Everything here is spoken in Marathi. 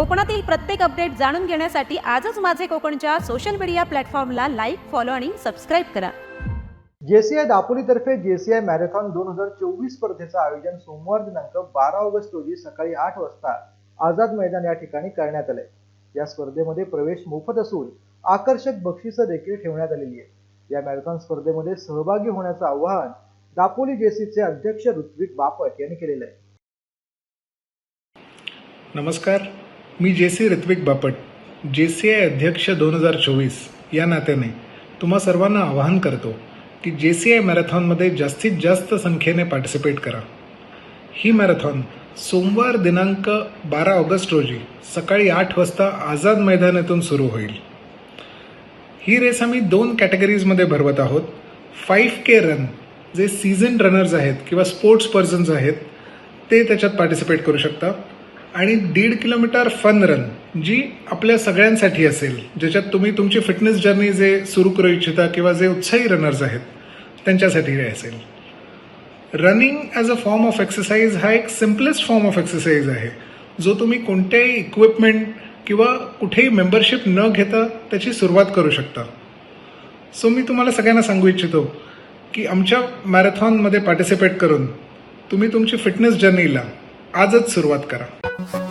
कोकणातील प्रत्येक अपडेट जाणून घेण्यासाठी आजच माझे कोकणच्या सोशल मीडिया प्लॅटफॉर्मला लाईक फॉलो आणि सबस्क्राईब करा. जेसीआय दापोलीतर्फे जेसीआय मॅरेथॉन दोन हजार चोवीस स्पर्धेचं आयोजन सोमवार दिनांक बारा ऑगस्ट रोजी सकाळी आठ वाजता आझाद मैदान या ठिकाणी करण्यात आलंय. या स्पर्धेमध्ये प्रवेश मोफत असून आकर्षक बक्षिसं देखील ठेवण्यात आलेली आहे या मॅरेथॉन स्पर्धेमध्ये सहभागी होण्याचं आवाहन दापोली जेसीचे अध्यक्ष ऋत्विक बापट यांनी केलेलं आहे. नमस्कार. मी जे सी ऋत्विक बापट जे सी आय अध्यक्ष दोन हजार चोवीस या नात्याने तुम्हा सर्वांना आवाहन करतो की जे सी आय मॅरेथॉनमध्ये जास्तीत जास्त संख्येने पार्टिसिपेट करा. ही मॅरेथॉन सोमवार दिनांक बारा ऑगस्ट रोजी सकाळी आठ वाजता आझाद मैदानातून सुरू होईल. ही रेस आम्ही दोन कॅटेगरीजमध्ये भरवत आहोत. फाईव्ह के रन जे सीझन रनर्स आहेत किंवा स्पोर्ट्स पर्सन्स आहेत ते त्याच्यात पार्टिसिपेट करू शकता. आणि दीड किलोमीटर फन रन जी आपल्या सगळ्यांसाठी असेल ज्याच्यात तुम्ही तुमची फिटनेस जर्नी जे सुरू करू इच्छिता किंवा जे उत्साही रनर्स आहेत त्यांच्यासाठी हे असेल. Running as a form of exercise हा एक सिम्पलेस्ट फॉर्म ऑफ एक्सरसाइज आहे. जो तुम्ही कोणत्याही इक्विपमेंट किंवा कुठेही मेंबरशिप न घेता त्याची सुरुवात करू शकता. सो मी तुम्हाला सगळ्यांना सांगू इच्छितो की आमच्या मॅरेथॉनमध्ये पार्टिसिपेट करून तुम्ही तुमची फिटनेस जर्नीला आजच सुरुवात करा. Thank you.